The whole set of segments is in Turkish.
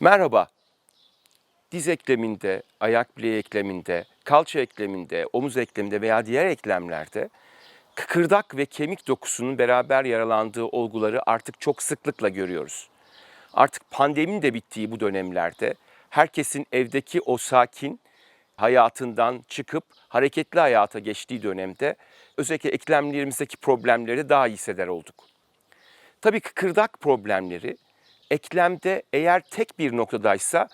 Merhaba. Diz ekleminde, ayak bileği ekleminde, kalça ekleminde, omuz ekleminde veya diğer eklemlerde kıkırdak ve kemik dokusunun beraber yaralandığı olguları artık çok sıklıkla görüyoruz. Artık pandeminin de bittiği bu dönemlerde herkesin evdeki o sakin hayatından çıkıp hareketli hayata geçtiği dönemde özellikle eklemlerimizdeki problemleri daha iyi hisseder olduk. Tabii kıkırdak problemleri eklemde eğer tek bir noktadaysa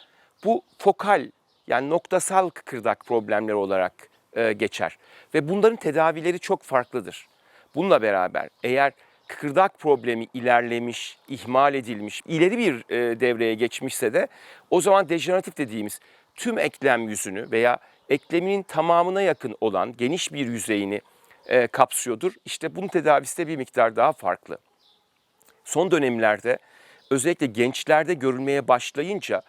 bu fokal yani noktasal kıkırdak problemleri olarak e, geçer. Ve bunların tedavileri çok farklıdır. Bununla beraber eğer kıkırdak problemi ilerlemiş, ihmal edilmiş, ileri bir e, devreye geçmişse de o zaman dejeneratif dediğimiz tüm eklem yüzünü veya ekleminin tamamına yakın olan geniş bir yüzeyini e, kapsıyordur. İşte bunun tedavisi de bir miktar daha farklı son dönemlerde özellikle gençlerde görülmeye başlayınca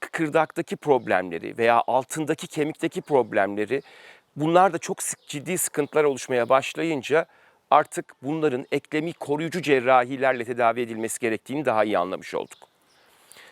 kıkırdaktaki problemleri veya altındaki kemikteki problemleri bunlar da çok ciddi sıkıntılar oluşmaya başlayınca artık bunların eklemi koruyucu cerrahilerle tedavi edilmesi gerektiğini daha iyi anlamış olduk.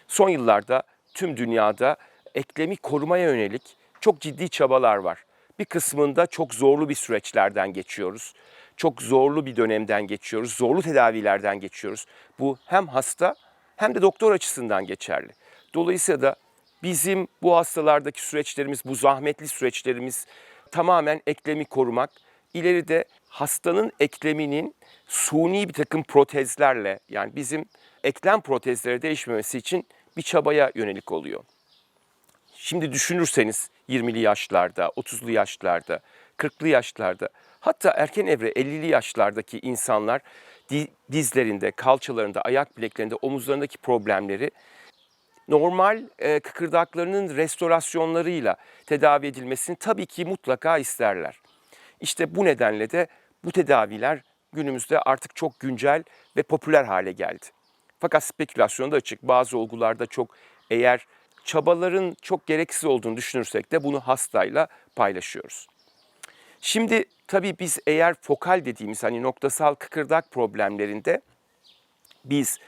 Son yıllarda tüm dünyada eklemi korumaya yönelik çok ciddi çabalar var. Bir kısmında çok zorlu bir süreçlerden geçiyoruz. Çok zorlu bir dönemden geçiyoruz. Zorlu tedavilerden geçiyoruz. Bu hem hasta hem de doktor açısından geçerli. Dolayısıyla da bizim bu hastalardaki süreçlerimiz, bu zahmetli süreçlerimiz tamamen eklemi korumak. İleride hastanın ekleminin suni bir takım protezlerle yani bizim eklem protezleri değişmemesi için bir çabaya yönelik oluyor. Şimdi düşünürseniz 20'li yaşlarda, 30'lu yaşlarda, 40'lı yaşlarda hatta erken evre 50'li yaşlardaki insanlar di- dizlerinde, kalçalarında, ayak bileklerinde, omuzlarındaki problemleri normal e, kıkırdaklarının restorasyonlarıyla tedavi edilmesini tabii ki mutlaka isterler. İşte bu nedenle de bu tedaviler günümüzde artık çok güncel ve popüler hale geldi. Fakat spekülasyon da açık. Bazı olgularda çok eğer çabaların çok gereksiz olduğunu düşünürsek de bunu hastayla paylaşıyoruz. Şimdi tabii biz eğer fokal dediğimiz hani noktasal kıkırdak problemlerinde biz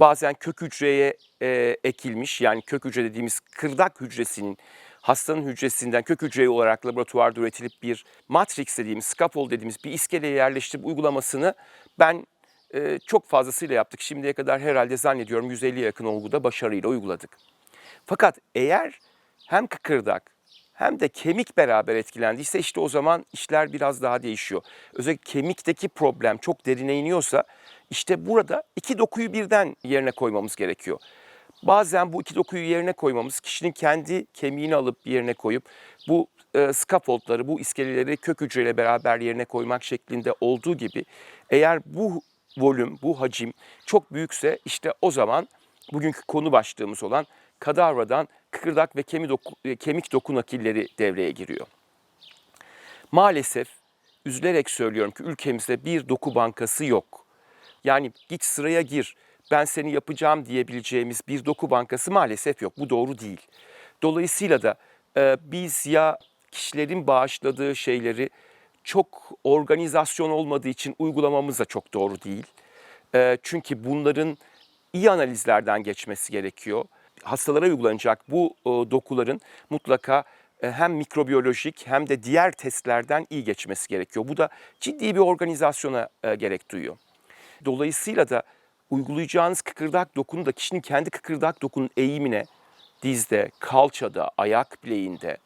bazen kök hücreye e, ekilmiş yani kök hücre dediğimiz kırdak hücresinin hastanın hücresinden kök hücre olarak laboratuvarda üretilip bir matrix dediğimiz, scaffold dediğimiz bir iskeleye yerleştirip uygulamasını ben e, çok fazlasıyla yaptık. Şimdiye kadar herhalde zannediyorum 150'ye yakın olguda başarıyla uyguladık. Fakat eğer hem kıkırdak hem de kemik beraber etkilendiyse işte o zaman işler biraz daha değişiyor. Özellikle kemikteki problem çok derine iniyorsa işte burada iki dokuyu birden yerine koymamız gerekiyor. Bazen bu iki dokuyu yerine koymamız kişinin kendi kemiğini alıp yerine koyup bu e, scaffoldları, bu iskeleleri kök hücreyle beraber yerine koymak şeklinde olduğu gibi eğer bu volüm, bu hacim çok büyükse işte o zaman bugünkü konu başlığımız olan kadavradan kıkırdak ve kemik doku, e, kemik doku devreye giriyor. Maalesef üzülerek söylüyorum ki ülkemizde bir doku bankası yok. Yani git sıraya gir, ben seni yapacağım diyebileceğimiz bir doku bankası maalesef yok. Bu doğru değil. Dolayısıyla da e, biz ya kişilerin bağışladığı şeyleri çok organizasyon olmadığı için uygulamamız da çok doğru değil. E, çünkü bunların iyi analizlerden geçmesi gerekiyor. Hastalara uygulanacak bu e, dokuların mutlaka e, hem mikrobiyolojik hem de diğer testlerden iyi geçmesi gerekiyor. Bu da ciddi bir organizasyona e, gerek duyuyor. Dolayısıyla da uygulayacağınız kıkırdak dokunu da kişinin kendi kıkırdak dokunun eğimine dizde, kalçada, ayak bileğinde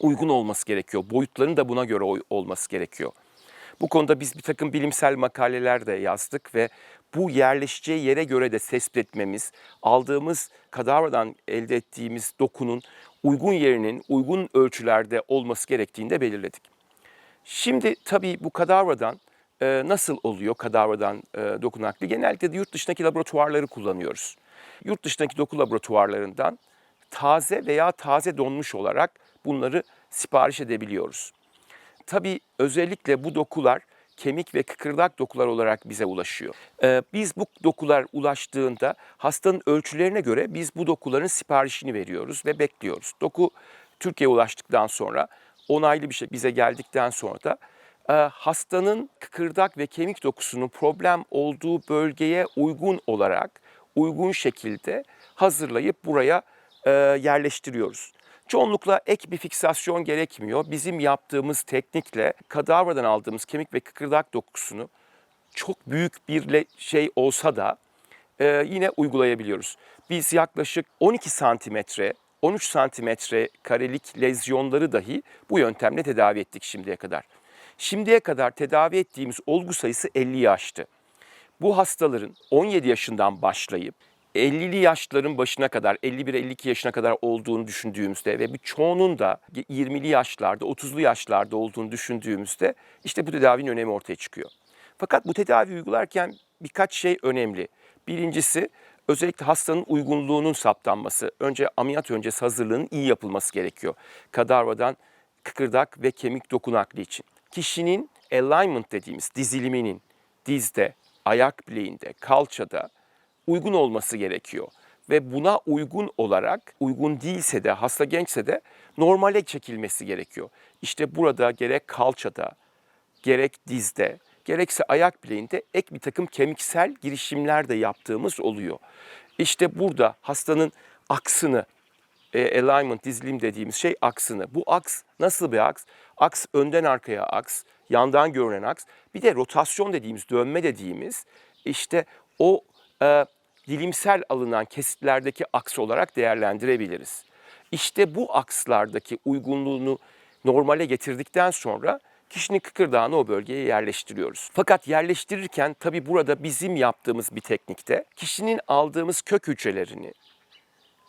uygun olması gerekiyor. Boyutların da buna göre olması gerekiyor. Bu konuda biz bir takım bilimsel makaleler de yazdık ve bu yerleşeceği yere göre de tespit etmemiz, aldığımız kadavradan elde ettiğimiz dokunun uygun yerinin uygun ölçülerde olması gerektiğini de belirledik. Şimdi tabii bu kadavradan e, nasıl oluyor kadavradan e, doku nakli? Genellikle de yurt dışındaki laboratuvarları kullanıyoruz. Yurt dışındaki doku laboratuvarlarından taze veya taze donmuş olarak bunları sipariş edebiliyoruz. Tabii özellikle bu dokular kemik ve kıkırdak dokular olarak bize ulaşıyor. Ee, biz bu dokular ulaştığında hastanın ölçülerine göre biz bu dokuların siparişini veriyoruz ve bekliyoruz. Doku Türkiye'ye ulaştıktan sonra onaylı bir şey bize geldikten sonra da e, hastanın kıkırdak ve kemik dokusunun problem olduğu bölgeye uygun olarak uygun şekilde hazırlayıp buraya e, yerleştiriyoruz. Çoğunlukla ek bir fiksasyon gerekmiyor. Bizim yaptığımız teknikle kadavradan aldığımız kemik ve kıkırdak dokusunu çok büyük bir şey olsa da e, yine uygulayabiliyoruz. Biz yaklaşık 12 santimetre, 13 santimetre karelik lezyonları dahi bu yöntemle tedavi ettik şimdiye kadar. Şimdiye kadar tedavi ettiğimiz olgu sayısı 50'yi aştı. Bu hastaların 17 yaşından başlayıp 50'li yaşların başına kadar, 51-52 yaşına kadar olduğunu düşündüğümüzde ve bir çoğunun da 20'li yaşlarda, 30'lu yaşlarda olduğunu düşündüğümüzde işte bu tedavinin önemi ortaya çıkıyor. Fakat bu tedavi uygularken birkaç şey önemli. Birincisi özellikle hastanın uygunluğunun saptanması. Önce ameliyat öncesi hazırlığının iyi yapılması gerekiyor. Kadavradan kıkırdak ve kemik doku nakli için. Kişinin alignment dediğimiz diziliminin dizde, ayak bileğinde, kalçada uygun olması gerekiyor. Ve buna uygun olarak uygun değilse de hasta gençse de normale çekilmesi gerekiyor. İşte burada gerek kalçada, gerek dizde, gerekse ayak bileğinde ek bir takım kemiksel girişimler de yaptığımız oluyor. İşte burada hastanın aksını, e, alignment, dizilim dediğimiz şey aksını. Bu aks nasıl bir aks? Aks önden arkaya aks, yandan görünen aks. Bir de rotasyon dediğimiz, dönme dediğimiz işte o e, dilimsel alınan kesitlerdeki aks olarak değerlendirebiliriz. İşte bu akslardaki uygunluğunu normale getirdikten sonra kişinin kıkırdağını o bölgeye yerleştiriyoruz. Fakat yerleştirirken tabii burada bizim yaptığımız bir teknikte kişinin aldığımız kök hücrelerini,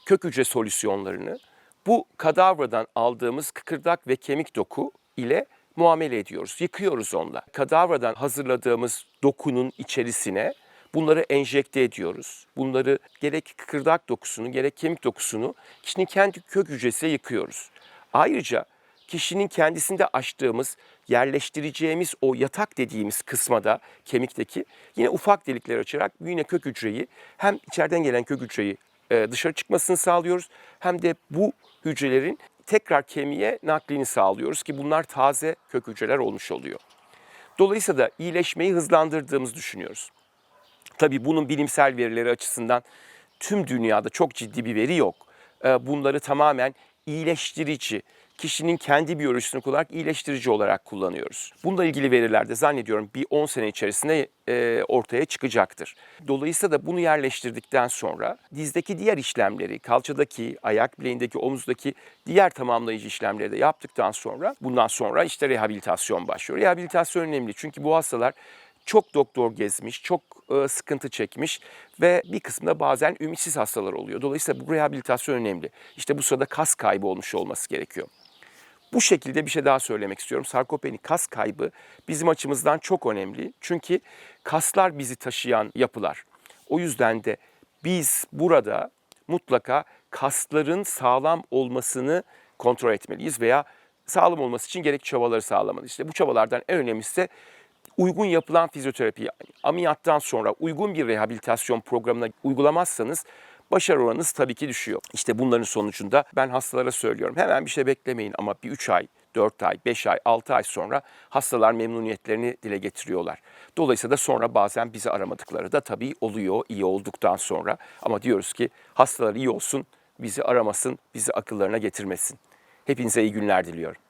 kök hücre solüsyonlarını bu kadavradan aldığımız kıkırdak ve kemik doku ile muamele ediyoruz. Yıkıyoruz onunla. Kadavradan hazırladığımız dokunun içerisine bunları enjekte ediyoruz. Bunları gerek kıkırdak dokusunu gerek kemik dokusunu kişinin kendi kök hücresiyle yıkıyoruz. Ayrıca kişinin kendisinde açtığımız, yerleştireceğimiz o yatak dediğimiz kısma da kemikteki yine ufak delikler açarak yine kök hücreyi hem içeriden gelen kök hücreyi e, dışarı çıkmasını sağlıyoruz hem de bu hücrelerin tekrar kemiğe naklini sağlıyoruz ki bunlar taze kök hücreler olmuş oluyor. Dolayısıyla da iyileşmeyi hızlandırdığımızı düşünüyoruz. Tabii bunun bilimsel verileri açısından tüm dünyada çok ciddi bir veri yok. Ee, Bunları tamamen iyileştirici, kişinin kendi biyolojisini kullanarak iyileştirici olarak kullanıyoruz. Bununla ilgili veriler de zannediyorum bir 10 sene içerisinde e, ortaya çıkacaktır. Dolayısıyla da bunu yerleştirdikten sonra dizdeki diğer işlemleri, kalçadaki, ayak bileğindeki, omuzdaki diğer tamamlayıcı işlemleri de yaptıktan sonra bundan sonra işte rehabilitasyon başlıyor. Rehabilitasyon önemli çünkü bu hastalar çok doktor gezmiş, çok e, sıkıntı çekmiş ve bir kısmında bazen ümitsiz hastalar oluyor. Dolayısıyla bu rehabilitasyon önemli. İşte bu sırada kas kaybı olmuş olması gerekiyor. Bu şekilde bir şey daha söylemek istiyorum. Sarkopeni kas kaybı bizim açımızdan çok önemli. Çünkü kaslar bizi taşıyan yapılar. O yüzden de biz burada mutlaka kasların sağlam olmasını kontrol etmeliyiz veya sağlam olması için gerekli çabaları sağlamalıyız. İşte bu çabalardan en önemlisi uygun yapılan fizyoterapi, ameliyattan sonra uygun bir rehabilitasyon programına uygulamazsanız başarı oranınız tabii ki düşüyor. İşte bunların sonucunda ben hastalara söylüyorum. Hemen bir şey beklemeyin ama bir 3 ay, 4 ay, 5 ay, 6 ay sonra hastalar memnuniyetlerini dile getiriyorlar. Dolayısıyla da sonra bazen bizi aramadıkları da tabii oluyor iyi olduktan sonra. Ama diyoruz ki hastalar iyi olsun, bizi aramasın, bizi akıllarına getirmesin. Hepinize iyi günler diliyorum.